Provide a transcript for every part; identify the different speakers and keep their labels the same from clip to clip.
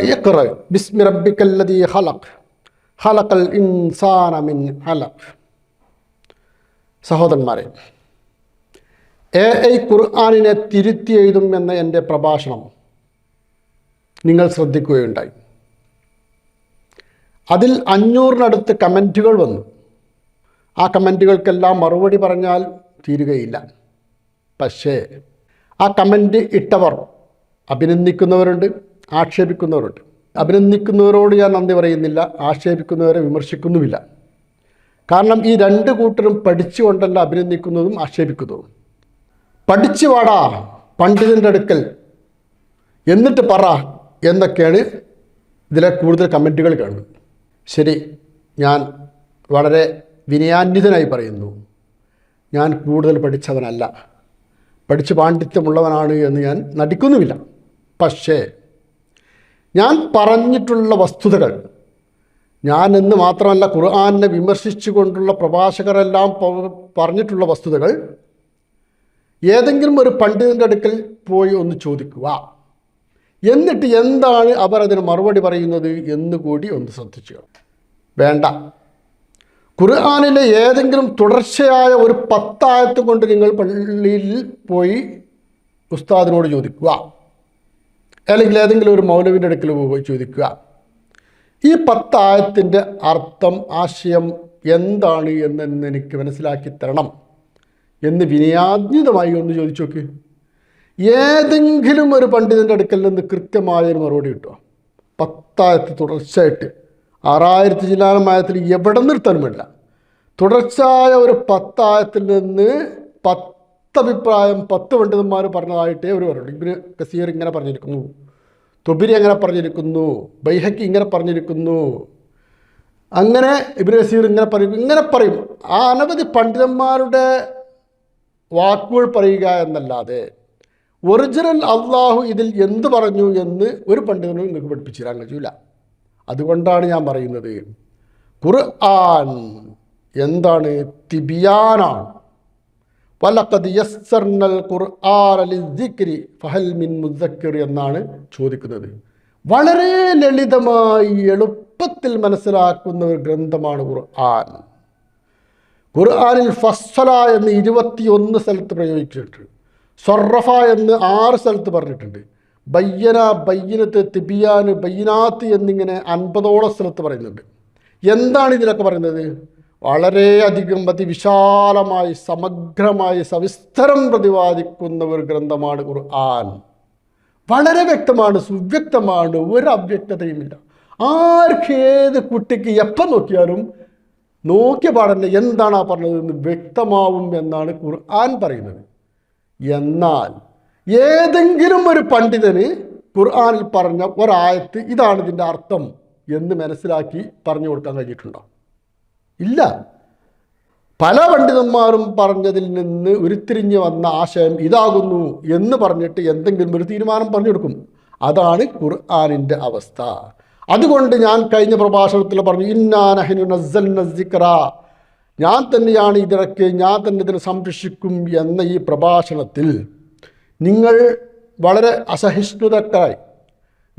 Speaker 1: ഇഖ്റ ബിസ്മി റബ്ബിക്കല്ലദീ خلق ഖലഖൽ ഇൻസാന മിൻ അലഖ് സഹോദരന്മാരെ എ ഐ ഖുർആാനിനെ തിരുത്തി എഴുതും എന്ന എന്റെ പ്രഭാഷണം നിങ്ങൾ ശ്രദ്ധിക്കുകയുണ്ടായി. അതിൽ അഞ്ഞൂറിനടുത്ത് കമന്റുകൾ വന്നു. ആ കമന്റുകൾക്കെല്ലാം മറുപടി പറഞ്ഞാൽ തീരുകയില്ല. പക്ഷേ ആ കമന്റ് ഇട്ടവർ അഭിനന്ദിക്കുന്നവരുണ്ട്. ആക്ഷേപിക്കുന്നവരുണ്ട്. അഭിനന്ദിക്കുന്നവരോട് ഞാൻ നന്ദി പറയുന്നില്ല ആക്ഷേപിക്കുന്നവരെ വിമർശിക്കുന്നുമില്ല. കാരണം ഈ രണ്ട് കൂട്ടരും പഠിച്ചുകൊണ്ടല്ല അഭിനന്ദിക്കുന്നതും ആക്ഷേപിക്കുന്നതും. പഠിച്ചു വാടാ പണ്ഡിതന്റെ അടുക്കൽ. എന്നിട്ട് പറ എന്നൊക്കെയാണ് ഇതിലെ കൂടുതൽ കമന്റുകൾ കാണുന്നത്. ശരി ഞാൻ വളരെ വിനയാന്വിതനായി പറയുന്നു. ഞാൻ കൂടുതൽ പഠിച്ചവനല്ല. പഠിച്ച് പാണ്ഡിത്യമുള്ളവനാണ് എന്ന് ഞാൻ നടിക്കുന്നുമില്ല. പക്ഷേ ഞാൻ പറഞ്ഞിട്ടുള്ള വസ്തുതകൾ. ഞാൻ എന്ന് മാത്രമല്ല ഖുർആാനിനെ വിമർശിച്ചുകൊണ്ടുള്ള പ്രഭാഷകരെല്ലാം പറഞ്ഞിട്ടുള്ള വസ്തുതകൾ. ഏതെങ്കിലും ഒരു പണ്ഡിതന്റെ അടുക്കൽ പോയി ഒന്ന് ചോദിക്കുക. എന്നിട്ട് എന്താണ് അവർ അതിന് മറുപടി പറയുന്നത് എന്ന് കൂടി ഒന്ന് ശ്രദ്ധിച്ചു. വേണ്ട. ഖുർആാനിലെ ഏതെങ്കിലും തുടർച്ചയായ ഒരു പത്തായത്ത് കൊണ്ട് നിങ്ങൾ പള്ളിയിൽ പോയി ഉസ്താദിനോട് ചോദിക്കുക. അല്ലെങ്കിൽ ഏതെങ്കിലും ഒരു മൗലവിന്റെ അടുക്കൽ പോയി ചോദിക്കുക. ഈ പത്തായത്തിന്റെ അർത്ഥം ആശയം എന്താണ് എന്ന് എനിക്ക് മനസ്സിലാക്കി തരണം. എന്ന് വിനയാജ്ഞിതമായി ഒന്ന് ചോദിച്ചു നോക്ക്. ഏതെങ്കിലും ഒരു പണ്ഡിതന്റെ അടുക്കൽ നിന്ന് കൃത്യമായ ഒരു മറുപടി കിട്ടുക പത്തായത്ത് തുടർച്ചയായിട്ട്. ആറായിരത്തി ചില്ലാനമായത്തിൽ എവിടെ നിർത്താനുമില്ല. തുടർച്ചയായ ഒരു പത്തായത്തിൽ നിന്ന് പത്തഭിപ്രായം പത്ത് പണ്ഡിതന്മാർ പറഞ്ഞതായിട്ടേ ഒരു പറയുള്ളൂ. ഇബിന് കസീർ ഇങ്ങനെ പറഞ്ഞിരിക്കുന്നു. തൊബിരി അങ്ങനെ പറഞ്ഞിരിക്കുന്നു. ബൈഹക്കി ഇങ്ങനെ പറഞ്ഞിരിക്കുന്നു. അങ്ങനെ ഇബിന് കസീർ ഇങ്ങനെ പറയും ഇങ്ങനെ പറയും. ആ അനവധി പണ്ഡിതന്മാരുടെ വാക്കുകൾ പറയുക എന്നല്ലാതെ ഒറിജിനൽ അള്ളാഹു ഇതിൽ എന്ത് പറഞ്ഞു എന്ന് ഒരു പണ്ഡിതനും നിങ്ങൾക്ക് പഠിപ്പിച്ചു തരാൻ അതുകൊണ്ടാണ് ഞാൻ പറയുന്നത്. ഖുർആൻ എന്താണ് തിബിയാനാണ്. വലക്കത് യസ്സർണൽ ഖുർആൻ ലിദ്ദിക്രി ഫഹൽ മിൻ മുദ്ദക്കിർ എന്നാണ് ചോദിക്കുന്നത്. വളരെ ലളിതമായി എളുപ്പത്തിൽ മനസ്സിലാക്കുന്ന ഒരു ഗ്രന്ഥമാണ് ഖുർആൻ. ഖുർആനിൽ ഫസ്സല എന്ന് ഇരുപത്തിയൊന്ന് സ്ഥലത്ത് പ്രയോഗിച്ചിട്ടുണ്ട്. സൊറഫ എന്ന് ആറ് സ്ഥലത്ത് പറഞ്ഞിട്ടുണ്ട്. ബയ്യന ബയ്യനത്ത് തിബിയാന് ബയ്യനാത്ത് എന്നിങ്ങനെ അൻപതോളം സ്ഥലത്ത് പറയുന്നുണ്ട്. എന്താണ് ഇതിലൊക്കെ പറയുന്നത്? വളരെയധികം അതിവിശാലമായി സമഗ്രമായി സവിസ്തരം പ്രതിപാദിക്കുന്ന ഒരു ഗ്രന്ഥമാണ് ഖുർആൻ. വളരെ വ്യക്തമാണ് സുവ്യക്തമാണ് ഒരു അവ്യക്തതയുമില്ല. ആർക്ക് ഏത് കുട്ടിക്ക് എപ്പം നോക്കിയാലും നോക്കിയ പാടന്നെ എന്താണ് ആ പറഞ്ഞതെന്ന് വ്യക്തമാവും എന്നാണ് ഖുർആൻ പറയുന്നത്. എന്നാൽ ഏതെങ്കിലും ഒരു പണ്ഡിതന് ഖുർആാനിൽ പറഞ്ഞ ഒരായത്ത് ഇതാണ് ഇതിന്റെ അർത്ഥം എന്ന് മനസ്സിലാക്കി പറഞ്ഞു കൊടുക്കാൻ കഴിഞ്ഞിട്ടുണ്ടോ? ഇല്ല. പല പണ്ഡിതന്മാരും പറഞ്ഞതിൽ നിന്ന് ഉരുത്തിരിഞ്ഞ് വന്ന ആശയം ഇതാകുന്നു എന്ന് പറഞ്ഞിട്ട് എന്തെങ്കിലും ഒരു തീരുമാനം പറഞ്ഞു കൊടുക്കും അതാണ് ഖുർആാനിന്റെ അവസ്ഥ. അതുകൊണ്ട് ഞാൻ കഴിഞ്ഞ പ്രഭാഷണത്തിൽ പറഞ്ഞു ഇന്നാനഹനു നസ്സൽ നസിക്ര ഞാൻ തന്നെയാണ് ഇതിറക്കി ഞാൻ തന്നെ ഇതിനെ സംരക്ഷിക്കും എന്ന ഈ പ്രഭാഷണത്തിൽ നിങ്ങൾ വളരെ അസഹിഷ്ണുതക്കായി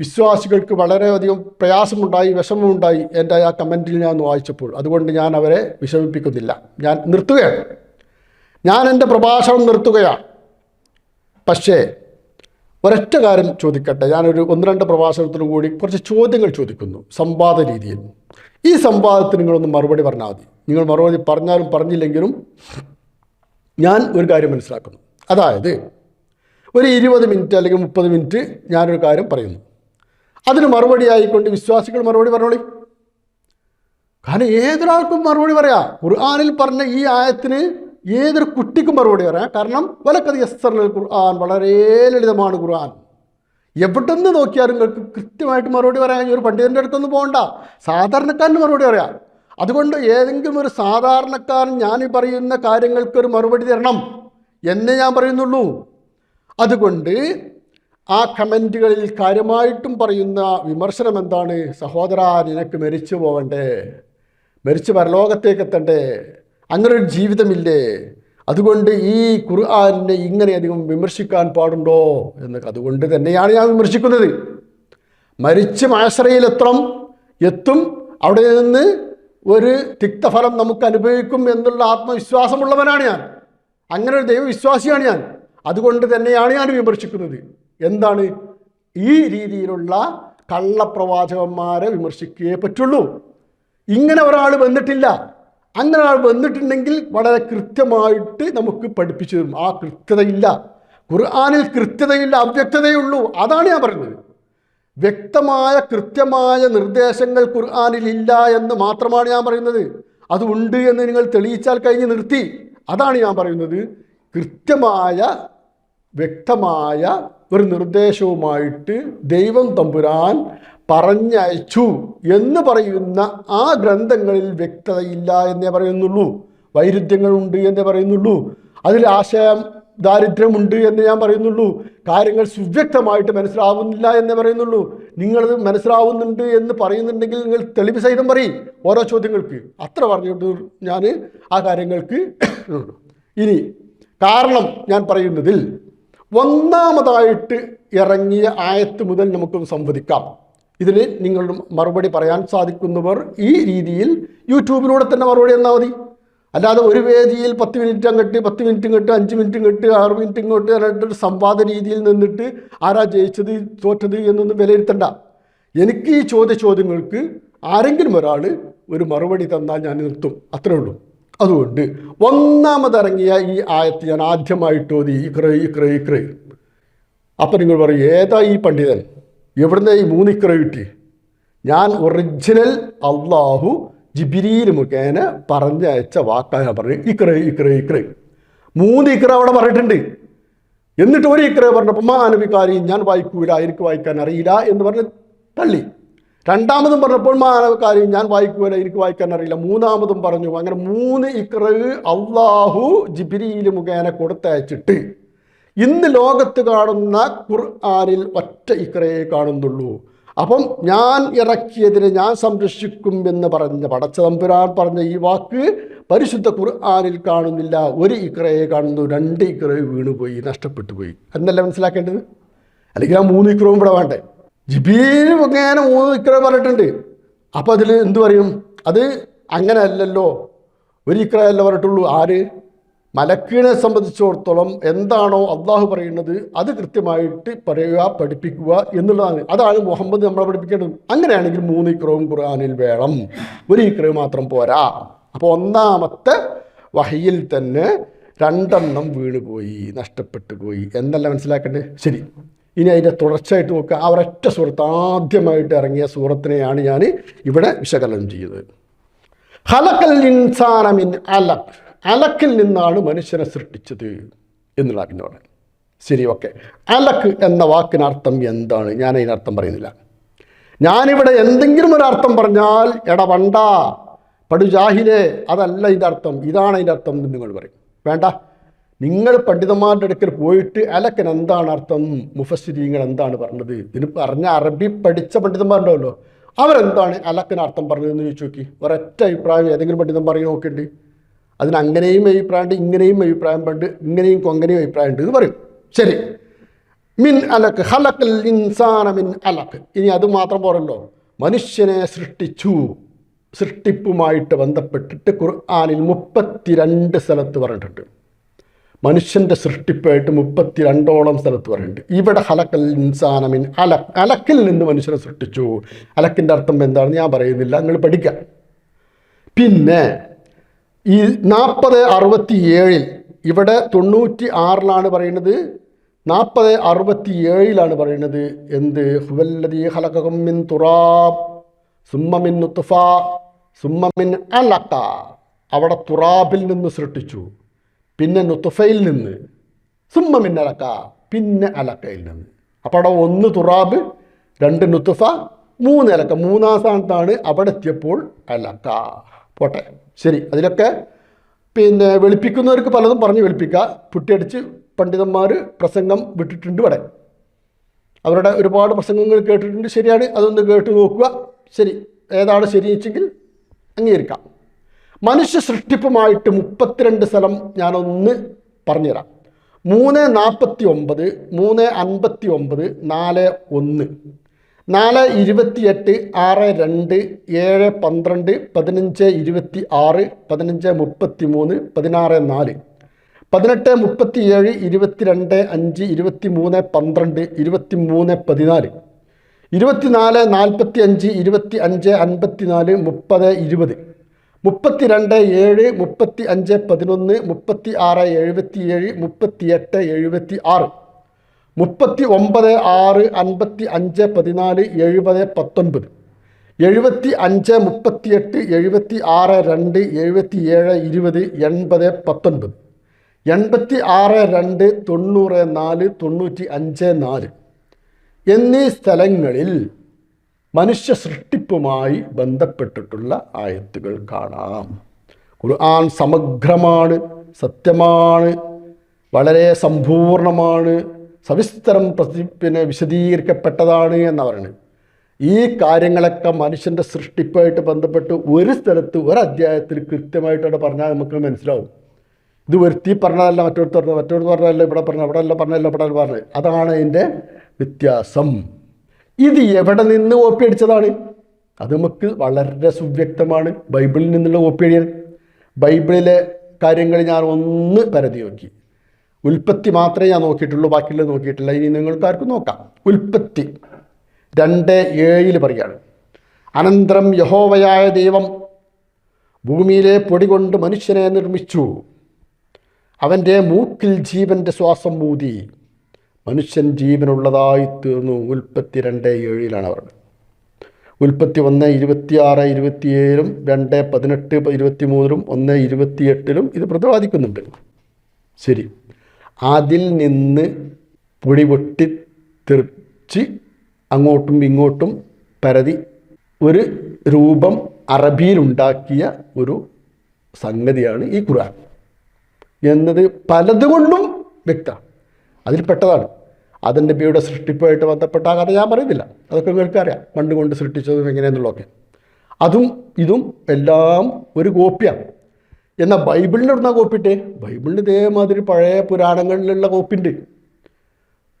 Speaker 1: വിശ്വാസികൾക്ക് വളരെയധികം പ്രയാസമുണ്ടായി വിഷമമുണ്ടായി എന്റെ ആ കമന്റിൽ ഞാൻ വായിച്ചപ്പോൾ. അതുകൊണ്ട് ഞാൻ അവരെ വിഷമിപ്പിക്കുന്നില്ല. ഞാൻ നിർത്തുകയാണ്. ഞാൻ എന്റെ പ്രഭാഷണം നിർത്തുകയാണ്. പക്ഷേ ഒരൊറ്റ കാര്യം ചോദിക്കട്ടെ. ഞാനൊരു ഒന്ന് രണ്ട് പ്രഭാഷണത്തിനു കൂടി കുറച്ച് ചോദ്യങ്ങൾ ചോദിക്കുന്നു. സംവാദ രീതിയിൽ. ഈ സംവാദത്തിന് നിങ്ങളൊന്ന് മറുപടി പറഞ്ഞാൽ മതി. നിങ്ങൾ മറുപടി പറഞ്ഞാലും പറഞ്ഞില്ലെങ്കിലും ഞാൻ ഒരു കാര്യം മനസ്സിലാക്കുന്നു. അതായത് ഒരു ഇരുപത് മിനിറ്റ് അല്ലെങ്കിൽ മുപ്പത് മിനിറ്റ് ഞാനൊരു കാര്യം പറയുന്നു. അതിന് മറുപടി ആയിക്കൊണ്ട് വിശ്വാസികൾ മറുപടി പറഞ്ഞോളി. കാരണം ഏതൊരാൾക്കും മറുപടി പറയാം. ഖുർആാനിൽ പറഞ്ഞ ഈ ആയത്തിന് ഏതൊരു കുട്ടിക്കും മറുപടി പറയാം. കാരണം വലക്കത് യസ്സറിൽ ഖുർആൻ വളരെ ലളിതമാണ് ഖുർആൻ. എവിടെ നിന്ന് നോക്കിയാലും നിങ്ങൾക്ക് കൃത്യമായിട്ട് മറുപടി പറയാൻ ഒരു പണ്ഡിതന്റെ അടുത്തൊന്നും പോകണ്ട. സാധാരണക്കാരന് മറുപടി പറയാം. അതുകൊണ്ട് ഏതെങ്കിലും ഒരു സാധാരണക്കാരൻ ഞാൻ ഈ പറയുന്ന കാര്യങ്ങൾക്ക് ഒരു മറുപടി തരണം. എന്നേ ഞാൻ പറയുന്നുള്ളൂ. അതുകൊണ്ട് ആ കമന്റുകളിൽ കാര്യമായിട്ടും പറയുന്ന വിമർശനം എന്താണ്? സഹോദര നിനക്ക് മരിച്ചു പോവണ്ടേ മരിച്ചു പരലോകത്തേക്ക് എത്തണ്ടേ? അങ്ങനെ ഒരു ജീവിതമില്ലേ? അതുകൊണ്ട് ഈ ഖുർആാനിനെ ഇങ്ങനെയധികം വിമർശിക്കാൻ പാടുണ്ടോ? എന്ന് അതുകൊണ്ട് തന്നെയാണ് ഞാൻ വിമർശിക്കുന്നത്. മരിച്ച് മാശ്രയിലെത്തണം എത്തും അവിടെ നിന്ന് ഒരു തിക്തഫലം നമുക്ക് അനുഭവിക്കും എന്നുള്ള ആത്മവിശ്വാസമുള്ളവനാണ് ഞാൻ. അങ്ങനെ ഒരു ദൈവവിശ്വാസിയാണ് ഞാൻ. അതുകൊണ്ട് തന്നെയാണ് ഞാൻ വിമർശിക്കുന്നത്. എന്താണ് ഈ രീതിയിലുള്ള കള്ളപ്രവാചകന്മാരെ വിമർശിക്കുകയേ പറ്റുള്ളൂ. ഇങ്ങനെ ഒരാൾ വന്നിട്ടില്ല. അങ്ങനെ ഒരാൾ വന്നിട്ടുണ്ടെങ്കിൽ വളരെ കൃത്യമായിട്ട് നമുക്ക് പഠിപ്പിച്ചു തരും. ആ കൃത്യതയില്ല. ഖുർആാനിൽ കൃത്യതയില്ല അവ്യക്തതയുള്ളൂ. അതാണ് ഞാൻ പറയുന്നത് വ്യക്തമായ കൃത്യമായ നിർദ്ദേശങ്ങൾ ഖുർആാനിൽ ഇല്ല എന്ന് മാത്രമാണ് ഞാൻ പറയുന്നത്. അത് ഉണ്ട് എന്ന് നിങ്ങൾ തെളിയിച്ചാൽ കഴിഞ്ഞ് നിർത്തി. അതാണ് ഞാൻ പറയുന്നത്. കൃത്യമായ വ്യക്തമായ ഒരു നിർദ്ദേശവുമായിട്ട് ദൈവം തമ്പുരാൻ പറഞ്ഞയച്ചു എന്ന് പറയുന്ന ആ ഗ്രന്ഥങ്ങളിൽ വ്യക്തതയില്ല എന്നേ പറയുന്നുള്ളൂ. വൈരുദ്ധ്യങ്ങളുണ്ട് എന്നേ പറയുന്നുള്ളൂ. അതിൽ ആശയം ദാരിദ്ര്യമുണ്ട് എന്ന് ഞാൻ പറയുന്നുള്ളൂ. കാര്യങ്ങൾ സുവ്യക്തമായിട്ട് മനസ്സിലാവുന്നില്ല എന്ന് പറയുന്നുള്ളൂ. നിങ്ങളത് മനസ്സിലാവുന്നുണ്ട് എന്ന് പറയുന്നുണ്ടെങ്കിൽ നിങ്ങൾ തെളിവ് സഹിതം പറയും ഓരോ ചോദ്യങ്ങൾക്ക്. അത്ര പറഞ്ഞുകൊണ്ട് ഞാൻ ആ കാര്യങ്ങൾക്ക് ഇനി കാരണം ഞാൻ പറയുന്നതിൽ ഒന്നാമതായിട്ട് ഇറങ്ങിയ ആയത്ത് മുതൽ നമുക്കൊന്ന് സംവദിക്കാം. ഇതിൽ നിങ്ങൾ മറുപടി പറയാൻ സാധിക്കുന്നവർ ഈ രീതിയിൽ യൂട്യൂബിലൂടെ തന്നെ മറുപടി തന്നാൽ മതി. അല്ലാതെ ഒരു വേദിയിൽ പത്ത് മിനിറ്റ് അങ്ങോട്ട് പത്ത് മിനിറ്റ് ഇങ്ങോട്ട് അഞ്ച് മിനിറ്റ് ഇങ്ങോട്ട് ആറ് മിനിറ്റ് ഇങ്ങോട്ട് പറഞ്ഞിട്ട് സംവാദ രീതിയിൽ നിന്നിട്ട് ആരാ ജയിച്ചത് തോറ്റത് എന്നൊന്നും വിലയിരുത്തണ്ട. എനിക്ക് ഈ ചോദ്യ ചോദ്യങ്ങൾക്ക് ആരെങ്കിലും ഒരാൾ ഒരു മറുപടി തന്നാൽ ഞാൻ നിർത്തും. അത്രേ ഉള്ളൂ. അതുകൊണ്ട് ഒന്നാമതിറങ്ങിയ ഈ ആയത്ത് ഞാൻ ആദ്യമായിട്ട് ഓതി ഇക്ര ഇക്ര ഇക്ര. അപ്പം നിങ്ങൾ പറയും ഏതാ ഈ പണ്ഡിതൻ? എവിടുന്ന് ഈ മൂന്ന് കിട്ടി? ഞാൻ ഒറിജിനൽ അള്ളാഹു ജിബിരിയിൽ മുഖേന പറഞ്ഞയച്ച വാക്കാണ് ഞാൻ പറഞ്ഞു ഇക്ര ഇക്ര ഇക്ര. മൂന്ന് ഇക്ര അവിടെ പറഞ്ഞിട്ടുണ്ട്. എന്നിട്ട് ഒരു ഇക്ര പറഞ്ഞപ്പോൾ മാനവികാരി ഞാൻ വായിക്കൂല എനിക്ക് വായിക്കാൻ അറിയില്ല എന്ന് പറഞ്ഞ് തള്ളി. രണ്ടാമതും പറഞ്ഞപ്പോൾ മാനവകാരി ഞാൻ വായിക്കൂല എനിക്ക് വായിക്കാൻ അറിയില്ല മൂന്നാമതും പറഞ്ഞു അങ്ങനെ മൂന്ന് ഇക്ര അള്ളാഹു ജിബിരിയിൽ മുഖേന കൊടുത്തയച്ചിട്ട് ഇന്ന് ലോകത്ത് കാണുന്ന ഖുർആാനിൽ ഒറ്റ ഇക്രയെ കാണുന്നുള്ളൂ. അപ്പം ഞാൻ ഇറക്കിയതിനെ ഞാൻ സംരക്ഷിക്കും എന്ന് പറഞ്ഞ പടച്ച തമ്പുരാൻ പറഞ്ഞ ഈ വാക്ക് പരിശുദ്ധ ഖുർആാനിൽ കാണുന്നില്ല. ഒരു ഇക്രയെ കാണുന്നു രണ്ട് ഇക്രയെ വീണുപോയി നഷ്ടപ്പെട്ടു പോയി എന്നല്ല മനസ്സിലാക്കേണ്ടത്? അല്ലെങ്കിൽ ആ മൂന്ന് ഇക്രവും ഇവിടെ വേണ്ടേ? ജിബീൽ മുഖേന മൂന്ന് ഇക്ര പറഞ്ഞിട്ടുണ്ട്. അപ്പോൾ അതിൽ എന്തു പറയും? അത് അങ്ങനെ അല്ലല്ലോ ഒരു ഇക്രയല്ല പറഞ്ഞിട്ടുള്ളൂ. ആര്? മലക്കിനെ സംബന്ധിച്ചിടത്തോളം എന്താണോ അള്ളാഹു പറയുന്നത് അത് കൃത്യമായിട്ട് പറയുക പഠിപ്പിക്കുക എന്നുള്ളതാണ്. അതാണ് മുഹമ്മദ് നമ്മളെ പഠിപ്പിക്കേണ്ടത്. അങ്ങനെയാണെങ്കിൽ മൂന്ന് ഇക്രവും ഖുർആാനിൽ വേണം. ഒരു ഇക്രവ് മാത്രം പോരാ. അപ്പോൾ ഒന്നാമത്തെ വഹയിൽ തന്നെ രണ്ടെണ്ണം വീണുപോയി നഷ്ടപ്പെട്ടു പോയി എന്നല്ല മനസ്സിലാക്കണ്ടേ ശരി. ഇനി അതിന്റെ തുടർച്ചയായിട്ട് നോക്കുക. ആ ഒരൊറ്റ സൂറത്ത് ആദ്യമായിട്ട് ഇറങ്ങിയ സൂറത്തിനെയാണ് ഞാൻ ഇവിടെ വിശകലനം ചെയ്തത്. ഹലക്കൽ ഇൻസാനമിൻ അലക്. അലക്കിൽ നിന്നാണ് മനുഷ്യനെ സൃഷ്ടിച്ചത് എന്നുള്ള പിന്നോട് ശരി ഓക്കെ. അലക്ക് എന്ന വാക്കിനർത്ഥം എന്താണ്? ഞാൻ അതിനർത്ഥം പറയുന്നില്ല. ഞാനിവിടെ എന്തെങ്കിലും ഒരു അർത്ഥം പറഞ്ഞാൽ എടവണ്ട പടുജാഹിലെ അതല്ല ഇതിന്റെ അർത്ഥം. ഇതാണ് അതിന്റെ അർത്ഥം എന്ന് നിങ്ങൾ പറയും. വേണ്ട. നിങ്ങൾ പണ്ഡിതന്മാരുടെ അടുക്കൽ പോയിട്ട് അലക്കൻ എന്താണ് അർത്ഥം? മുഫസ്സിരീങ്ങൾ എന്താണ് പറഞ്ഞത്? ഇതിന് പറഞ്ഞ അറബി പഠിച്ച പണ്ഡിതന്മാരുണ്ടാവല്ലോ. അവരെന്താണ് അലക്കൻ അർത്ഥം പറഞ്ഞതെന്ന് ചോദിച്ചു നോക്കി. ഒരൊറ്റ അഭിപ്രായം ഏതെങ്കിലും പണ്ഡിതൻ പറയും നോക്കിയിട്ട് അതിന് അങ്ങനെയും അഭിപ്രായമുണ്ട് ഇങ്ങനെയും അഭിപ്രായം പണ്ട് ഇങ്ങനെയും കൊങ്ങനെയും അഭിപ്രായമുണ്ട് എന്ന് പറയും. ശരി. മിൻ അലക്ക് ഹലക്കൽ ഇൻസാന മിൻ അലക്ക്. ഇനി അത് മാത്രം പോരല്ലോ. മനുഷ്യനെ സൃഷ്ടിച്ചു. സൃഷ്ടിപ്പുമായിട്ട് ബന്ധപ്പെട്ടിട്ട് ഖുർആാനിൽ മുപ്പത്തിരണ്ട് സ്ഥലത്ത് പറഞ്ഞിട്ടുണ്ട്. മനുഷ്യന്റെ സൃഷ്ടിപ്പായിട്ട് മുപ്പത്തിരണ്ടോളം സ്ഥലത്ത് പറയുന്നുണ്ട്. ഇവിടെ ഹലക്കൽ ഇൻസാനമിൻ അല അലക്കിൽ നിന്ന് മനുഷ്യനെ സൃഷ്ടിച്ചു. അലക്കിന്റെ അർത്ഥം എന്താണെന്ന് ഞാൻ പറയുന്നില്ല നിങ്ങൾ പഠിക്കാം. പിന്നെ ഈ നാൽപ്പത് അറുപത്തി ഏഴിൽ ഇവിടെ തൊണ്ണൂറ്റി ആറിലാണ് പറയുന്നത് നാൽപ്പത് അറുപത്തി ഏഴിലാണ് പറയുന്നത് എന്ത്? ഹുവല്ലതി ഹലകം മിൻ തുറാബ് സുമ്മമിൻ നുത്തുഫ സുമ്മമിൻ അലക്ക അവിടെ തുറാബിൽ നിന്ന് സൃഷ്ടിച്ചു. പിന്നെ നുത്തുഫയിൽ നിന്ന്. സുമ്മമിൻ അലക്ക. പിന്നെ അലക്കയിൽ നിന്ന്. അപ്പോൾ അവിടെ ഒന്ന് തുറാബ് രണ്ട് നുത്തുഫ മൂന്ന് അലക്ക. മൂന്നാം സ്ഥാനത്താണ് അവിടെ എത്തിയപ്പോൾ അലക്ക. പോട്ടെ. ശരി. അതിലൊക്കെ പിന്നെ വെളുപ്പിക്കുന്നവർക്ക് പലതും പറഞ്ഞ് വെളുപ്പിക്കുക. പുട്ടിയടിച്ച് പണ്ഡിതന്മാർ പ്രസംഗം വിട്ടിട്ടുണ്ട് ഇവിടെ. അവരുടെ ഒരുപാട് പ്രസംഗങ്ങൾ കേട്ടിട്ടുണ്ട്. ശരിയാണ്. അതൊന്ന് കേട്ട് നോക്കുക. ശരി. ഏതാണ് ശരി വെച്ചെങ്കിൽ അംഗീകരിക്കാം. മനുഷ്യ സൃഷ്ടിപ്പുമായിട്ട് മുപ്പത്തിരണ്ട് സ്ഥലം ഞാനൊന്ന് പറഞ്ഞുതരാം. മൂന്ന് നാൽപ്പത്തി ഒമ്പത് മൂന്ന് അൻപത്തി ഒമ്പത് നാല് ഒന്ന്. നാല് ഇരുപത്തിയെട്ട് ആറ് രണ്ട് ഏഴ് പന്ത്രണ്ട് പതിനഞ്ച് ഇരുപത്തി ആറ് പതിനഞ്ച് മുപ്പത്തി മൂന്ന് പതിനാറ് നാല്. പതിനെട്ട് മുപ്പത്തിയേഴ് ഇരുപത്തിരണ്ട് അഞ്ച് ഇരുപത്തി മൂന്ന് പന്ത്രണ്ട് ഇരുപത്തി മൂന്ന് പതിനാല്. ഇരുപത്തിനാല് നാൽപ്പത്തി അഞ്ച് ഇരുപത്തി അഞ്ച് അൻപത്തിനാല് മുപ്പത് ഇരുപത്. മുപ്പത്തിരണ്ട് ഏഴ് മുപ്പത്തി അഞ്ച് പതിനൊന്ന് മുപ്പത്തി ആറ് എഴുപത്തി ഏഴ് മുപ്പത്തി എട്ട് എഴുപത്തി ആറ് മുപ്പത്തി ഒമ്പത് ആറ് അൻപത്തി അഞ്ച് പതിനാല് എഴുപത് പത്തൊൻപത്. എഴുപത്തി അഞ്ച് മുപ്പത്തിയെട്ട് എഴുപത്തി ആറ് രണ്ട് എഴുപത്തി ഏഴ് ഇരുപത് എൺപത് പത്തൊൻപത്. എൺപത്തി ആറ് രണ്ട് തൊണ്ണൂറ് നാല് തൊണ്ണൂറ്റി അഞ്ച് നാല്. എന്നീ സ്ഥലങ്ങളിൽ മനുഷ്യ സൃഷ്ടിപ്പുമായി ബന്ധപ്പെട്ടിട്ടുള്ള ആയത്തുകൾ കാണാം. ഖുർആൻ സമഗ്രമാണ് സത്യമാണ് വളരെ സമ്പൂർണമാണ് സവിസ്തരം പ്രതി പിന്നെ വിശദീകരിക്കപ്പെട്ടതാണ് എന്ന് പറയുന്നത്. ഈ കാര്യങ്ങളൊക്കെ മനുഷ്യന്റെ സൃഷ്ടിപ്പായിട്ട് ബന്ധപ്പെട്ട് ഒരു സ്ഥലത്ത് ഒരു അധ്യായത്തിൽ കൃത്യമായിട്ടവിടെ പറഞ്ഞാൽ നമുക്ക് മനസ്സിലാവും. ഇത് വരുത്തി പറഞ്ഞതല്ല മറ്റൊരു പറഞ്ഞത് മറ്റൊരു പറഞ്ഞതല്ല ഇവിടെ പറഞ്ഞ അവിടെ അല്ല പറഞ്ഞല്ല ഇവിടെ പറഞ്ഞത്. അതാണ് അതിന്റെ വ്യത്യാസം. ഇത് എവിടെ നിന്ന് കോപ്പി അടിച്ചതാണ്? അത് നമുക്ക് വളരെ സുവ്യക്തമാണ് ബൈബിളിൽ നിന്നുള്ള കോപ്പി അടിയാണ് ബൈബിളിലെ കാര്യങ്ങൾ ഞാൻ ഒന്ന് പരതി നോക്കി. ഉൽപ്പത്തി മാത്രമേ ഞാൻ നോക്കിയിട്ടുള്ളൂ ബാക്കിയുള്ളത് നോക്കിയിട്ടില്ല. ഇനി നിങ്ങൾക്ക് ആർക്കും നോക്കാം. ഉൽപ്പത്തി രണ്ട് ഏഴിൽ പറയാണ് അനന്തരം യഹോവയായ ദൈവം ഭൂമിയിലെ പൊടി കൊണ്ട് മനുഷ്യനെ നിർമ്മിച്ചു. അവന്റെ മൂക്കിൽ ജീവന്റെ ശ്വാസം മൂതി മനുഷ്യൻ ജീവനുള്ളതായി തീർന്നു ഉൽപ്പത്തി രണ്ട് ഏഴിലാണ് അവർ. ഉൽപ്പത്തി ഒന്ന് ഇരുപത്തിയാറ് ഇരുപത്തിയേഴിലും രണ്ട് പതിനെട്ട് ഇരുപത്തി മൂന്നിലും ഒന്ന് ഇരുപത്തിയെട്ടിലും ഇത് പ്രതിപാദിക്കുന്നുണ്ട്. ശരി. അതിൽ നിന്ന് പൊടി പൊട്ടി തെറിച്ച് അങ്ങോട്ടും ഇങ്ങോട്ടും പരതി ഒരു രൂപം അറബിയിലുണ്ടാക്കിയ ഒരു സംഗതിയാണ് ഈ ഖുർആൻ. എന്നത് പലതുകൊണ്ടും വ്യക്തമാണ്. അതിൽപ്പെട്ടതാണ്. അതിന്റെ ബിയുടെ സൃഷ്ടിപ്പുമായിട്ട് ബന്ധപ്പെട്ട കഥ ഞാൻ പറയുന്നില്ല. അതൊക്കെ കേൾക്കാറിയാം പണ്ട് കൊണ്ട് സൃഷ്ടിച്ചതും എങ്ങനെയെന്നുള്ളതൊക്കെ. അതും ഇതും എല്ലാം ഒരു കോപ്പിയാണ്. എന്നാൽ ബൈബിളിന്റെ എവിടുന്ന കോപ്പിട്ടേ ബൈബിളിന് ഇതേമാതിരി പഴയ പുരാണങ്ങളിലുള്ള കോപ്പിയുണ്ട്.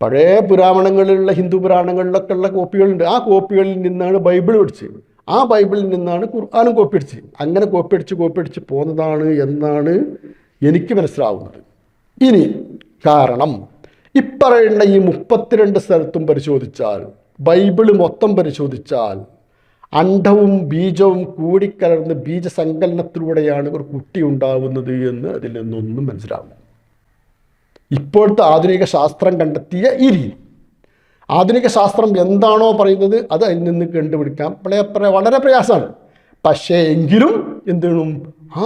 Speaker 1: പഴയ പുരാണങ്ങളിലുള്ള ഹിന്ദു പുരാണങ്ങളിലൊക്കെ ഉള്ള കോപ്പികളുണ്ട്. ആ കോപ്പികളിൽ നിന്നാണ് ബൈബിൾ പഠിച്ചത്. ആ ബൈബിളിൽ നിന്നാണ് ഖുർആാനും കോപ്പി അടിച്ച് അങ്ങനെ കോപ്പി അടിച്ച് കോപ്പി അടിച്ച് പോകുന്നതാണ് എന്നാണ് എനിക്ക് മനസ്സിലാവുന്നത്. ഇനി കാരണം ഇപ്പറയുന്ന ഈ മുപ്പത്തിരണ്ട് സ്ഥലത്തും പരിശോധിച്ചാൽ ബൈബിൾ മൊത്തം പരിശോധിച്ചാൽ അണ്ഡവും ബീജവും കൂടിക്കലർന്ന് ബീജസങ്കലനത്തിലൂടെയാണ് ഒരു കുട്ടി ഉണ്ടാവുന്നത് എന്ന് അതിൽ നിന്നൊന്നും മനസ്സിലാവും. ഇപ്പോഴത്തെ ആധുനിക ശാസ്ത്രം കണ്ടെത്തിയ ഈ രീതി. ആധുനിക ശാസ്ത്രം എന്താണോ പറയുന്നത് അത് അതിൽ നിന്ന് കണ്ടുപിടിക്കാം. വളരെ വളരെ പ്രയാസമാണ്. പക്ഷേ എങ്കിലും എന്തിനും ആ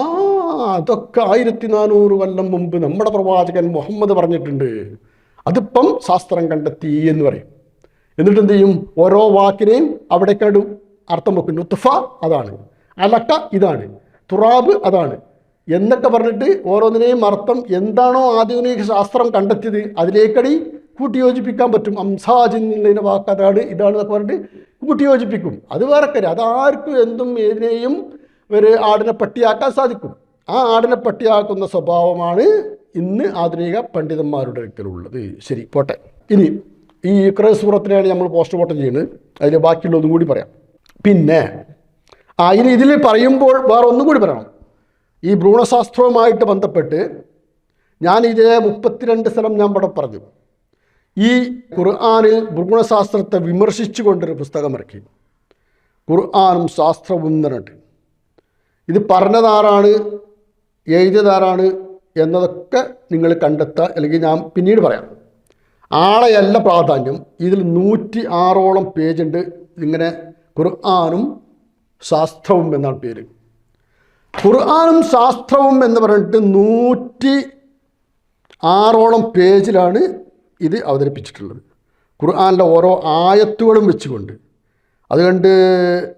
Speaker 1: അതൊക്കെ ആയിരത്തി നാനൂറ് കൊല്ലം മുമ്പ് നമ്മുടെ പ്രവാചകൻ മുഹമ്മദ് പറഞ്ഞിട്ടുണ്ട്. അതിപ്പം ശാസ്ത്രം കണ്ടെത്തി എന്ന് പറയും. എന്നിട്ട് എന്ത് ചെയ്യും? ഓരോ വാക്കിനെയും അവിടേക്കാട് അർത്ഥം വെക്കുന്നു. തുഫ അതാണ്. അലക്ക ഇതാണ്. തുറാബ് അതാണ്. എന്നൊക്കെ പറഞ്ഞിട്ട് ഓരോന്നിനെയും അർത്ഥം എന്താണോ ആധുനിക ശാസ്ത്രം കണ്ടെത്തിയത് അതിലേക്കടി കൂട്ടിയോജിപ്പിക്കാൻ പറ്റും. അംസാജിന്നതിന്റെ വാക്ക് അതാണ് ഇതാണ് എന്നൊക്കെ പറഞ്ഞിട്ട് കൂട്ടിയോജിപ്പിക്കും. അത് വേറെ കാര്യം. അതാർക്കും എന്തും ഏതിനെയും ഒരു ആടിനെ പട്ടിയാക്കാൻ സാധിക്കും. ആ ആടിനെ പട്ടിയാക്കുന്ന സ്വഭാവമാണ് ഇന്ന് ആധുനിക പണ്ഡിതന്മാരുടെ അടുക്കലുള്ളത്. ശരി പോട്ടെ. ഇനി ഈ ഇക്ര സൂറത്തിനെയാണ് നമ്മൾ പോസ്റ്റ്മോർട്ടം ചെയ്യുന്നത്. അതിൽ ബാക്കിയുള്ളതും കൂടി പറയാം. പിന്നെ ഇനി ഇതിൽ പറയുമ്പോൾ വേറെ ഒന്നും കൂടി പറയണം. ഈ ഭ്രൂണശാസ്ത്രവുമായിട്ട് ബന്ധപ്പെട്ട് ഞാൻ ഇതേ മുപ്പത്തിരണ്ട് സ്ഥലം ഞാൻ ഇവിടെ പറഞ്ഞു. ഈ ഖുർആാനിൽ ഭ്രൂണശാസ്ത്രത്തെ വിമർശിച്ചു കൊണ്ടൊരു പുസ്തകം ഇറക്കി. ഖുർആാനും ശാസ്ത്രവും എന്ന് പറഞ്ഞിട്ട്. ഇത് പറഞ്ഞതാരാണ്? എഴുതിയതാരാണ്? എന്നതൊക്കെ നിങ്ങൾ കണ്ടെത്തുക അല്ലെങ്കിൽ ഞാൻ പിന്നീട് പറയാം. ആളെയല്ല പ്രാധാന്യം. ഇതിൽ നൂറ്റി ആറോളം പേജുണ്ട്. ഇങ്ങനെ ഖുർആാനും ശാസ്ത്രവും എന്നാണ് പേര്. ഖുർആാനും ശാസ്ത്രവും എന്ന് പറഞ്ഞിട്ട് നൂറ്റി ആറോളം പേജിലാണ് ഇത് അവതരിപ്പിച്ചിട്ടുള്ളത്. ഖുർആാനിലെ ഓരോ ആയത്തുകളും വെച്ചുകൊണ്ട്. അതുകൊണ്ട്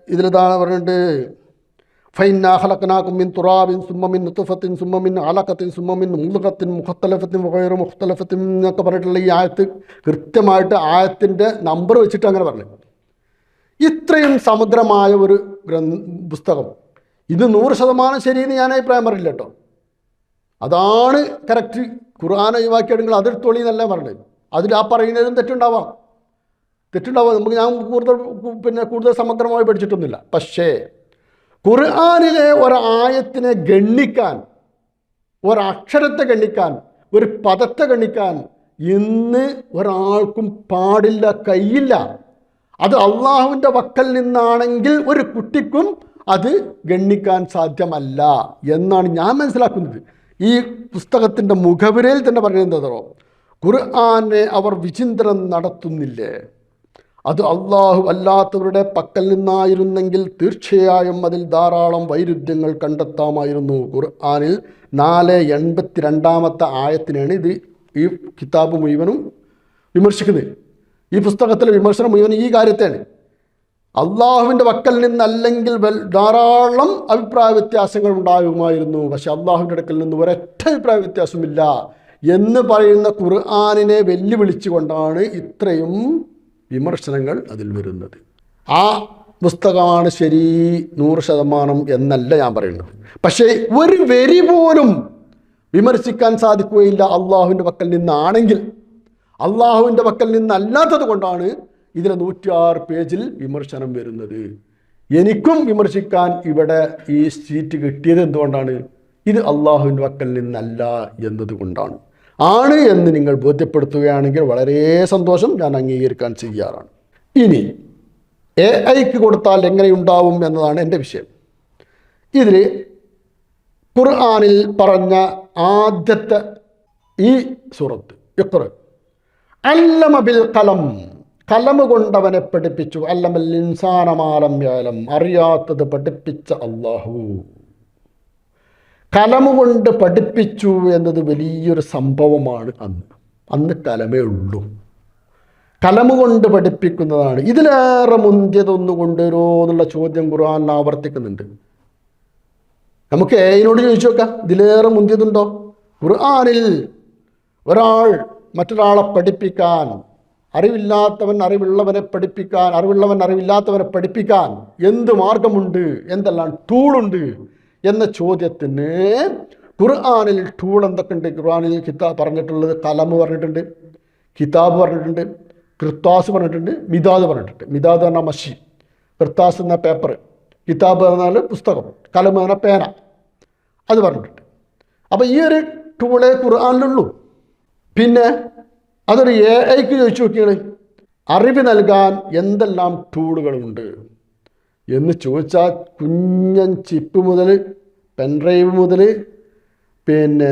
Speaker 1: ഇതിലിതാ പറഞ്ഞിട്ട് ഫൈനാ ഹലക്കനാക്കും മിൻ തുറാബിൻ സുമ്മമിൻ നുത്തുഫത്തിൻ സുമ്മമിൻ അലക്കത്തിൻ സുമ്മമിൻ മുലുഖത്തിൻ മുഖത്തലഫത്തിൻ വകൈറ മുഖത്തലഫത്തിൻ എന്നൊക്കെ പറഞ്ഞിട്ടുള്ള ഈ ആയത്ത് കൃത്യമായിട്ട് ആയത്തിന്റെ നമ്പർ വെച്ചിട്ട് അങ്ങനെ പറഞ്ഞു. ഇത്രയും സമഗ്രമായ ഒരു ഗ്രന്ഥ പുസ്തകം. ഇത് നൂറ് ശതമാനം ശരിയെന്ന് ഞാൻ അഭിപ്രായം പറയില്ല കേട്ടോ. അതാണ് കറക്റ്റ് ഖുർആൻ ഒഴിവാക്കിയെടുങ്ങൾ തൊളി എന്നല്ല പറഞ്ഞത്. അതിൽ ആ പറയുന്നതും തെറ്റുണ്ടാവാം. തെറ്റുണ്ടാവാം. നമുക്ക് ഞാൻ കൂടുതൽ പിന്നെ കൂടുതൽ സമഗ്രമായി പഠിച്ചിട്ടൊന്നുമില്ല. പക്ഷേ ഖുർആാനിലെ ഒരായത്തിനെ ഗണ്ണിക്കാൻ ഒരക്ഷരത്തെ ഗണ്ണിക്കാൻ ഒരു പദത്തെ ഗണ്ണിക്കാൻ ഇന്ന് ഒരാൾക്കും പാടില്ല കയ്യില്ല. അത് അള്ളാഹുവിന്റെ വക്കൽ നിന്നാണെങ്കിൽ ഒരു കുട്ടിക്കും അത് ഗണ്ണിക്കാൻ സാധ്യമല്ല എന്നാണ് ഞാൻ മനസ്സിലാക്കുന്നത്. ഈ പുസ്തകത്തിന്റെ മുഖപുരയിൽ തന്നെ പറയുന്നത് ഖുർആാനെ അവർ വിചിന്തനം നടത്തുന്നില്ലേ? അത് അള്ളാഹു അല്ലാത്തവരുടെ പക്കൽ നിന്നായിരുന്നെങ്കിൽ തീർച്ചയായും അതിൽ ധാരാളം വൈരുദ്ധ്യങ്ങൾ കണ്ടെത്താമായിരുന്നു. ഖുർആാനിൽ നാല് എൺപത്തി രണ്ടാമത്തെ ആയത്തിനാണ് ഇത് ഈ കിതാബ് മുഴുവനും വിമർശിക്കുന്നത്. ഈ പുസ്തകത്തിലെ വിമർശനം മുഴുവൻ ഈ കാര്യത്തെയാണ്. അള്ളാഹുവിന്റെ വക്കൽ നിന്നല്ലെങ്കിൽ ധാരാളം അഭിപ്രായ വ്യത്യാസങ്ങൾ ഉണ്ടാകുമായിരുന്നു. പക്ഷെ അള്ളാഹുവിന്റെ അടുക്കൽ നിന്ന് ഒരൊറ്റ അഭിപ്രായ വ്യത്യാസമില്ല എന്ന് പറയുന്ന ഖുർആാനിനെ വെല്ലുവിളിച്ചുകൊണ്ടാണ് ഇത്രയും വിമർശനങ്ങൾ അതിൽ വരുന്നത്. ആ പുസ്തകമാണ് ശരി നൂറ് ശതമാനം എന്നല്ല ഞാൻ പറയുന്നത്. പക്ഷേ ഒരു വരി പോലും വിമർശിക്കാൻ സാധിക്കുകയില്ല അള്ളാഹുവിന്റെ പക്കൽ നിന്നാണെങ്കിൽ. അള്ളാഹുവിന്റെ പക്കൽ നിന്നല്ലാത്തത് കൊണ്ടാണ് ഇതിലെ നൂറ്റിയാറ് പേജിൽ വിമർശനം വരുന്നത്. എനിക്കും വിമർശിക്കാൻ ഇവിടെ ഈ സീറ്റ് കിട്ടിയത് എന്തുകൊണ്ടാണ്? ഇത് അള്ളാഹുവിന്റെ പക്കൽ നിന്നല്ല എന്നതുകൊണ്ടാണ്. ആണ് എന്ന് നിങ്ങൾ ബോധ്യപ്പെടുത്തുകയാണെങ്കിൽ വളരെ സന്തോഷം ഞാൻ അംഗീകരിക്കാൻ ചെയ്യാറാണ്. ഇനി എ ഐക്ക് കൊടുത്താൽ എങ്ങനെയുണ്ടാവും എന്നതാണ് എന്റെ വിഷയം. ഇതിൽ ഖുർആാനിൽ പറഞ്ഞ ആദ്യത്തെ ഈ സൂറത്ത് ഇഖ്റ. അല്ലമ ബിൽ കലം കലമ് കൊണ്ടവനെ പഠിപ്പിച്ചു. അല്ലമൽ ഇൻസാനമാലം യാലം അറിയാത്തത് പഠിപ്പിച്ച അള്ളാഹു കലമ് കൊണ്ട് പഠിപ്പിച്ചു എന്നത് വലിയൊരു സംഭവമാണ് അന്ന്. അന്ന് കലമേ ഉള്ളൂ. കലമുകൊണ്ട് പഠിപ്പിക്കുന്നതാണ്. ഇതിലേറെ മുന്തിയതൊന്നു എന്നുള്ള ചോദ്യം ഖുർആൻ ആവർത്തിക്കുന്നുണ്ട്. നമുക്ക് എയിനോട് ചോദിച്ചു നോക്കാം. ഇതിലേറെ മുന്തിയതുണ്ടോ? ഖുർആനിൽ ഒരാൾ മറ്റൊരാളെ പഠിപ്പിക്കാൻ അറിവില്ലാത്തവൻ അറിവുള്ളവനെ പഠിപ്പിക്കാൻ അറിവുള്ളവൻ അറിവില്ലാത്തവനെ പഠിപ്പിക്കാൻ എന്ത് മാർഗമുണ്ട്? എന്തെല്ലാം ടൂളുണ്ട് എന്ന ചോദ്യത്തിന് ഖുർആാനിൽ ടൂൾ എന്തൊക്കെയുണ്ട്? ഖുർആാനിൽ കിതാബ് പറഞ്ഞിട്ടുള്ളത് കലമ് പറഞ്ഞിട്ടുണ്ട് കിതാബ് പറഞ്ഞിട്ടുണ്ട് കൃത്താസ് പറഞ്ഞിട്ടുണ്ട് മിതാദ് പറഞ്ഞിട്ടുണ്ട്. മിതാദ് പറഞ്ഞാൽ മഷി. കൃത്താസ് എന്ന പേപ്പർ. കിതാബ് പറഞ്ഞാൽ പുസ്തകം. കലം എന്ന പേന. അത് പറഞ്ഞിട്ടുണ്ട്. അപ്പോൾ ഈ ഒരു ടൂളേ ഖുർആാനിലുള്ളൂ. പിന്നെ അതൊരു എ ഐക്ക് ചോദിച്ചു നോക്കിയാണ് അറിവ് നൽകാൻ എന്തെല്ലാം ടൂളുകളുണ്ട് എന്ന് ചോദിച്ചാൽ കുഞ്ഞൻ ചിപ്പ് മുതൽ പെൻഡ്രൈവ് മുതൽ പിന്നെ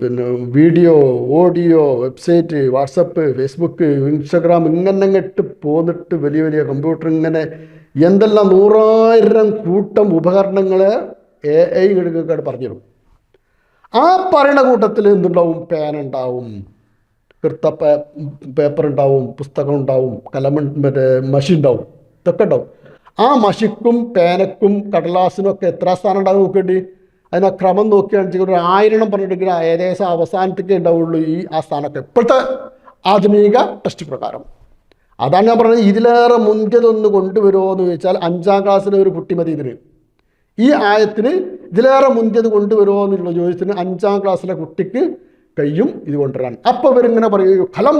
Speaker 1: പിന്നെ video audio website WhatsApp Facebook Instagram ഇങ്ങനെ ഇട്ട് പോന്നിട്ട് വലിയ വലിയ കമ്പ്യൂട്ടർ ഇങ്ങനെ എന്തെല്ലാം നൂറായിരം കൂട്ടം ഉപകരണങ്ങൾ എ ഐ ഇങ്ങോട്ട് പറഞ്ഞു തരും ആ പറയണ കൂട്ടത്തിൽ എന്തുണ്ടാവും? പേന ഉണ്ടാവും കൃത്ത പേപ്പർ ഉണ്ടാവും പുസ്തകം ഉണ്ടാവും കലമ മറ്റേ മഷി ഉണ്ടാവും. ഇതൊക്കെ ഉണ്ടാവും. ആ മഷിക്കും പേനക്കും കടലാസിനും ഒക്കെ എത്ര സ്ഥാനം ഉണ്ടാകും നോക്കേണ്ടി അതിനെ ക്രമം നോക്കുകയാണെന്ന് ഒരു ആയിരണം പറഞ്ഞിട്ടുണ്ടെങ്കിൽ ഏകദേശം അവസാനത്തേക്ക് ഉണ്ടാവുള്ളൂ ഈ ആ സ്ഥാനമൊക്കെ ഇപ്പോഴത്തെ ആധുനിക ടെസ്റ്റ് പ്രകാരം. അതാണ് ഞാൻ പറഞ്ഞത്. ഇതിലേറെ മുൻകതൊന്ന് കൊണ്ടുവരുമോ എന്ന് ചോദിച്ചാൽ അഞ്ചാം ക്ലാസ്സിലെ ഒരു കുട്ടി മതി ഇതിന്. ഈ ആയത്തിന് ഇതിലേറെ മുന്തിയത് കൊണ്ടുവരുമോ എന്നുള്ള ചോദിച്ചതിന് അഞ്ചാം ക്ലാസ്സിലെ കുട്ടിക്ക് കഴിയും ഇത് കൊണ്ടുവരാൻ. അപ്പോൾ ഇവരിങ്ങനെ പറയൂ കലം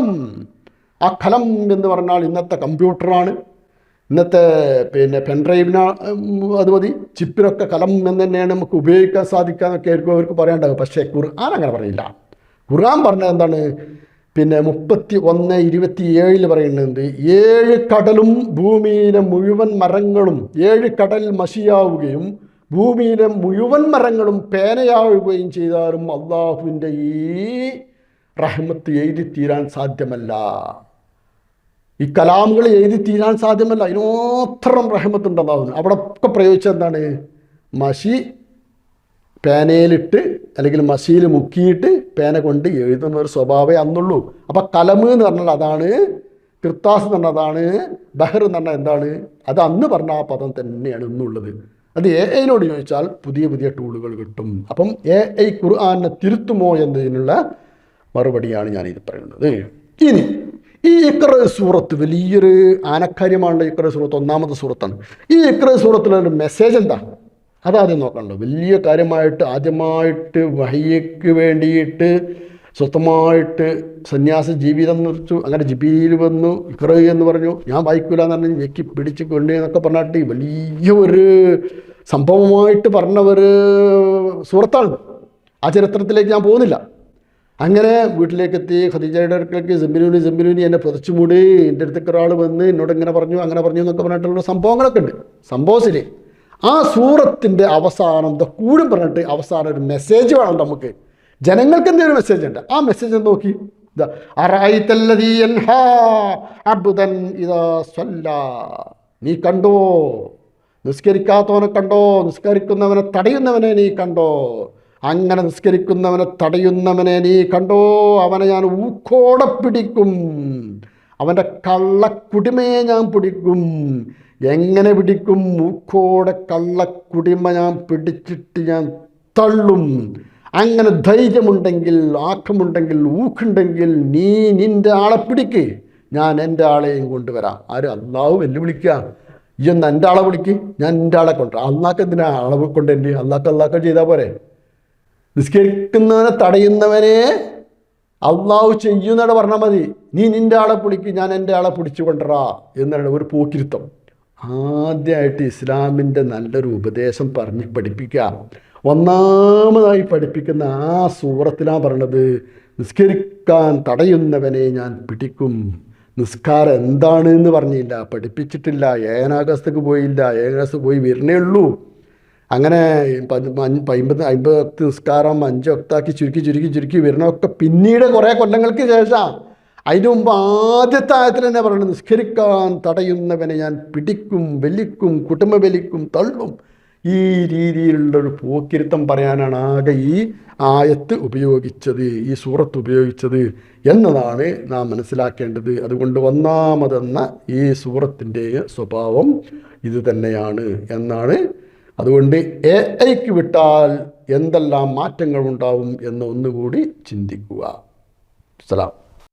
Speaker 1: ആ കലം എന്ന് പറഞ്ഞാൽ ഇന്നത്തെ കമ്പ്യൂട്ടറാണ്. ഇന്നത്തെ പിന്നെ പെൻഡ്രൈവിന് അത് മതി. ചിപ്പിനൊക്കെ കലം എന്ന് തന്നെയാണ് നമുക്ക് ഉപയോഗിക്കാൻ സാധിക്കാന്നൊക്കെ ആയിരിക്കും അവർക്ക് പറയാണ്ടാകും പക്ഷേ ഖുർആൻ അങ്ങനെ പറയില്ല ഖുർആൻ പറഞ്ഞത് എന്താണ്? പിന്നെ മുപ്പത്തി ഒന്ന് ഇരുപത്തി ഏഴിൽ പറയുന്നുണ്ട് ഏഴ് കടലും ഭൂമിയിലെ മുഴുവൻ മരങ്ങളും ഏഴ് കടൽ മഷിയാവുകയും ഭൂമിയിലെ മുഴുവൻ മരങ്ങളും പേനയാവുകയും ചെയ്താലും അള്ളാഹുവിന്റെ ഈ റഹ്മത്ത് എഴുതി തീരാൻ സാധ്യമല്ല. ഈ കലാമുകൾ എഴുതി തീരാൻ സാധ്യമല്ല. അതിനോത്രം റഹ്മത്തുണ്ട് അള്ളാഹുവിന് അവിടെ ഒക്കെ പ്രയോഗിച്ചത് എന്താണ്? മഷി പേനയിലിട്ട് അല്ലെങ്കിൽ മഷിയിൽ മുക്കിയിട്ട് പേന കൊണ്ട് എഴുതുന്ന ഒരു സ്വഭാവമേ അന്നുള്ളൂ. അപ്പം കലമ് എന്ന് പറഞ്ഞാൽ അതാണ് കൃത്താസ് എന്ന് പറഞ്ഞാൽ അതാണ് ബഹർ എന്ന് പറഞ്ഞാൽ എന്താണ്? അത് അന്ന് പറഞ്ഞ ആ പദം തന്നെയാണ് ഇന്നുള്ളത്. അത് എ ഐനോട് ചോദിച്ചാൽ പുതിയ പുതിയ ടൂളുകൾ കിട്ടും. അപ്പം എ ഐ ഖുർആാനെ തിരുത്തുമോ എന്നതിനുള്ള മറുപടിയാണ് ഞാനിത് പറയുന്നത്. ഇനി ഈ ഇക്ര സൂറത്ത് വലിയൊരു ആനക്കാര്യമാണ് ഇക്ര സൂറത്ത് ഒന്നാമത്തെ സൂറത്താണ്. ഈ ഇക്ര സൂറത്തിലൊരു മെസ്സേജ് എന്താ? അതാദ്യം നോക്കണല്ലോ. വലിയ കാര്യമായിട്ട് ആദ്യമായിട്ട് വഹയ്യക്ക് വേണ്ടിയിട്ട് സ്വന്തമായിട്ട് സന്യാസ ജീവിതം നിർച്ചു അങ്ങനെ ജിബിയിൽ വന്നു ഇക്ര എന്ന് പറഞ്ഞു. ഞാൻ വായിക്കൂല എന്ന് പറഞ്ഞു ഞെക്കി പിടിച്ച് കൊണ്ടു എന്നൊക്കെ പറഞ്ഞിട്ട് വലിയ ഒരു സംഭവമായിട്ട് പറഞ്ഞ ഒരു സുഹൃത്താണ് ആ ചരിത്രത്തിലേക്ക് ഞാൻ പോകുന്നില്ല. അങ്ങനെ വീട്ടിലേക്ക് എത്തി ഖദീജയുടെ അടുക്കളേക്ക് ജമ്പിനൂനി ജമ്പിനൂനി എന്നെ പുതച്ചു മൂടി എന്റെ അടുത്തേക്ക് ഒരാൾ വന്ന് എന്നോട് ഇങ്ങനെ പറഞ്ഞു അങ്ങനെ പറഞ്ഞു എന്നൊക്കെ പറഞ്ഞിട്ടുള്ള സംഭവങ്ങളൊക്കെ ഉണ്ട്. സംഭവത്തിൽ ആ സൂറത്തിന്റെ അവസാനം കൂടും പറഞ്ഞിട്ട് അവസാനം ഒരു മെസ്സേജ് വേണം നമുക്ക്. ജനങ്ങൾക്ക് എന്തെങ്കിലും മെസ്സേജ് ഉണ്ട്? ആ മെസ്സേജ് ഒന്ന് നോക്കി. നീ കണ്ടോ? നിസ്കരിക്കാത്തവനെ കണ്ടോ? നിസ്കരിക്കുന്നവനെ തടയുന്നവനെ നീ കണ്ടോ? അങ്ങനെ നിസ്കരിക്കുന്നവനെ തടയുന്നവനെ നീ കണ്ടോ? അവനെ ഞാൻ ഊക്കോടെ പിടിക്കും. അവന്റെ കള്ളക്കുടിമയെ ഞാൻ പിടിക്കും. എങ്ങനെ പിടിക്കും? ഊക്കോടെ കള്ളക്കുടിമ ഞാൻ പിടിച്ചിട്ട് ഞാൻ തള്ളും. അങ്ങനെ ധൈര്യമുണ്ടെങ്കിൽ ആക്കമുണ്ടെങ്കിൽ ഊക്കുണ്ടെങ്കിൽ നീ നിന്റെ ആളെ പിടിക്ക്. ഞാൻ എന്റെ ആളെയും കൊണ്ടുവരാം. ആര്? അള്ളാഹു വെല്ലുവിളിക്കുക ഈ ഒന്ന് എന്റെ ആളെ വിളിക്ക്. ഞാൻ എന്റെ ആളെ കൊണ്ടുവരാം. അള്ളാഹ് എന്തിനാ ആളെ കൊണ്ട് അന്നാക്കെ അള്ളാഹ് ചെയ്താൽ പോരെ. നിസ്കരിക്കുന്നവനെ തടയുന്നവനെ അള്ളാഹു ചെയ്യുന്നവിടെ പറഞ്ഞാൽ മതി. നീ നിന്റെ ആളെ പിടിക്ക് ഞാൻ എന്റെ ആളെ പിടിച്ചു കൊണ്ടുറാ എന്നാണ് ഒരു പോക്കിരുത്തം. ആദ്യമായിട്ട് ഇസ്ലാമിന്റെ നല്ലൊരു ഉപദേശം പറഞ്ഞ് പഠിപ്പിക്കുക. ഒന്നാമതായി പഠിപ്പിക്കുന്ന ആ സൂറത്തിലാണ് പറഞ്ഞത് നിസ്കരിക്കാൻ തടയുന്നവനെ ഞാൻ പിടിക്കും. നിസ്കാരം എന്താണ് എന്ന് പറഞ്ഞില്ല. പഠിപ്പിച്ചിട്ടില്ല. ഏനാഗസ്തക്ക് പോയില്ല. ഏകാഗസ്ത് പോയി വരണേ ഉള്ളൂ. അങ്ങനെ അമ്പത് അമ്പത് നിസ്കാരം അഞ്ച് ഒക്താക്കി ചുരുക്കി ചുരുക്കി ചുരുക്കി വരണമൊക്കെ പിന്നീട് കുറേ കൊല്ലങ്ങൾക്ക് ശേഷം. അതിനു മുമ്പ് ആദ്യത്തെ ആയത്തിൽ തന്നെ പറയുന്നത് നിസ്കരിക്കാൻ തടയുന്നവനെ ഞാൻ പിടിക്കും വെല്ലിക്കും കുടുംബ വലിക്കും തള്ളും. ഈ രീതിയിലുള്ള ഒരു പോക്കിരുത്തം പറയാനാണ് ആകെ ഈ ആയത്ത് ഉപയോഗിച്ചത് ഈ സൂറത്ത് ഉപയോഗിച്ചത് എന്നതാണ് നാം മനസ്സിലാക്കേണ്ടത്. അതുകൊണ്ട് ഒന്നാമതെന്ന ഈ സൂറത്തിന്റെ സ്വഭാവം ഇത് തന്നെയാണ് എന്നാണ് അതുകൊണ്ട് എ ഐക്ക് വിട്ടാൽ എന്തെല്ലാം മാറ്റങ്ങൾ ഉണ്ടാവും എന്ന് ഒന്നുകൂടി ചിന്തിക്കുക. സലാം.